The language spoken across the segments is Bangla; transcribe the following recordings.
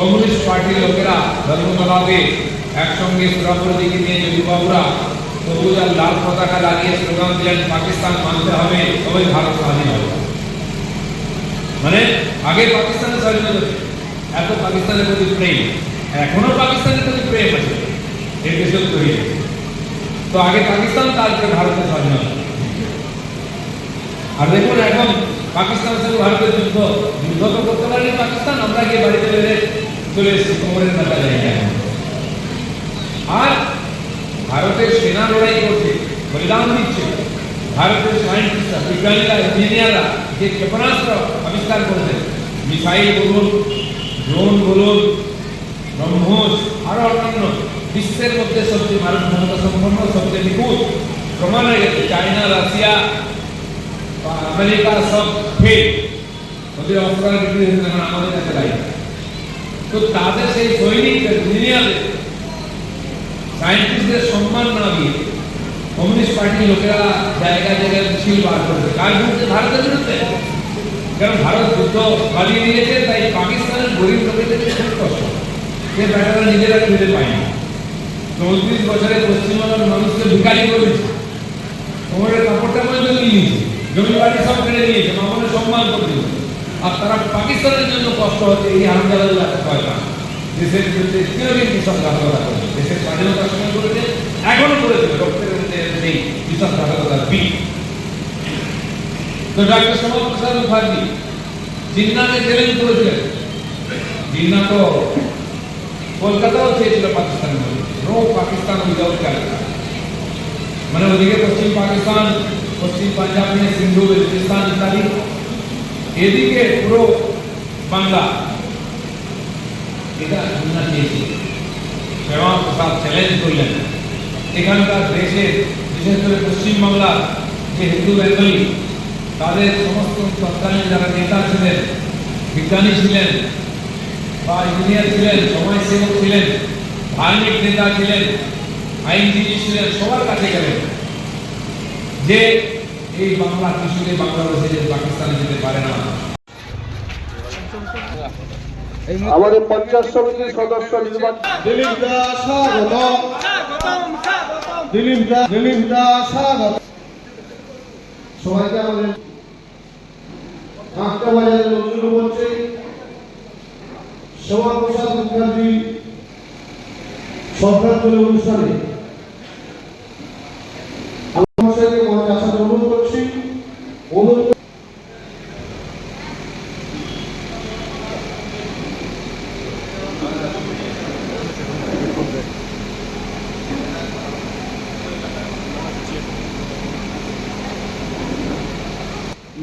কমিউনিস্ট পার্টির লোকেরা ধর্মতলাতে একসঙ্গে সুরাপুর দিকে নিয়ে যুববাবুরা সবুজ আর লাল পতাকা লাগিয়ে স্লোগান দিলেন, পাকিস্তান মানতে হবে তবে ভারত স্বাধীন হবে। মানে আগে পাকিস্তানের স্বাধীনতা। এত পাকিস্তানের প্রতি প্রেম। এখনও পাকিস্তানের প্রতি প্রেম আছে। এই দেশের তৈরি তো আগে পাকিস্তান, তারপরে ভারতের স্বাধীনতা আর দেখুন, এখন পাকিস্তানের সঙ্গে ভারতের যুদ্ধ। যুদ্ধ তো করতে পারেনি পাকিস্তান। আমরা গিয়ে বাড়িতে বেড়ে চলে এসেছি আর ভারতের সেনা লড়াই করছে, বলিদান দিচ্ছে। ভারতের সায়েন্টিস্টরা বিজ্ঞানীরা, ইঞ্জিনিয়াররা যে ক্ষেপণাস্ত্র আবিষ্কার করেছেন, মিসাইল বলুন, ড্রোন বলুন, ব্রহ্মোস, আরও অন্যান্য বিশ্বের মধ্যে সবচেয়ে ভারত ক্ষমতা সম্পন্ন, সবচেয়ে নিখুঁত। প্রমাণ হয়ে গেছে, চায়না, রাশিয়া আমেরিকা সব ফেল ওদের অস্ত্র বিক্রি আমাদের কাছে নাই তো তাদের সেই সৈনিকদের ইঞ্জিনিয়ারদের সায়েন্টিস্টদের সম্মান না দিয়ে কমিউনিস্ট পার্টির লোকেরা জায়গায় জায়গায় মিছিল বার করেছে কার বিরুদ্ধে? ভারতের বিরুদ্ধে। কারণ ভারত যুদ্ধ পালিয়ে নিয়েছে তাই পাকিস্তানের গরিব লোকেদের খুব কষ্ট। সে ব্যাটারা নিজেরা খুঁজে পায়নি চৌত্রিশ বছরে পশ্চিমবঙ্গের মানুষকে ভিকারি করে দিচ্ছে কোমরের কাপড়টা পর্যন্ত নিয়ে নিয়েছে। জমি বাড়ি সব কেড়ে নিয়েছে। মামনের সম্মান করে দিয়েছে। আর তারা পাকিস্তানের জন্য কষ্ট হচ্ছে এই আন্দোলন এত পয়সা দেশের বিরুদ্ধে চিরদিন বিশ্বাসঘাতকতা করেছে দেশের স্বাধীনতার সময় করেছে এখনও করেছে রক্তের মধ্যে নেই বিশ্বাসঘাতকতার বীজ তো ডাক্তার শ্যামা প্রসাদ মুখার্জি জিন্নাকে চ্যালেঞ্জ করেছিলেন জিন্না তো কলকাতাও চেয়েছিল পাকিস্তান নো পাকিস্তান উইদাউট ক্যালকাটা মানে ওদিকে পশ্চিম পাকিস্তান পশ্চিম পাঞ্জাব নিয়ে সিন্ধু বেলুচিস্তান ইত্যাদি এদিকে পুরো বাংলা। এটা জিন্না চেয়েছিল শ্যামা প্রসাদ চ্যালেঞ্জ করলেন। এখানকার দেশের বিশেষ করে পশ্চিমবাংলার যে হিন্দু বেঙ্গলি তাদের সমস্ত তৎকালীন যারা নেতা ছিলেন, বিজ্ঞানী ছিলেন বা ইঞ্জিনিয়ার ছিলেন, সমাজসেবক ছিলেন, ধার্মিক নেতা ছিলেন, আইনজীবী ছিলেন, সবার কাছে গেলেন। যে এই বাংলা কিছুতে বাংলাদেশে যে পাকিস্তানে যেতে পারে না। আমাদের পঞ্চায়েত সমিতির সদস্য নির্বাচন দিলীপ দাস স্বাগত। দিলীপ দাস দিলীপ দাস স্বাগত। সবাইকে আমাদের কাঁকটা বাজারের লোকজন বলছে শ্যামা প্রসাদ মুখার্জি শ্রদ্ধাঞ্জলি অনুষ্ঠানে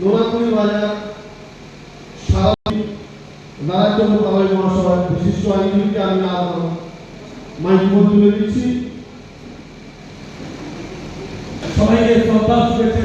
নোনাকুড়ি বাজার স্বাভাবিক নারায়ণচন্দ্র কামাই মহাসভায় বিশিষ্ট আইনজীবীকে আমি আমার মাইক্রোফোন তুলে দিচ্ছি। সবাইকে শ্রদ্ধা, শুভেচ্ছা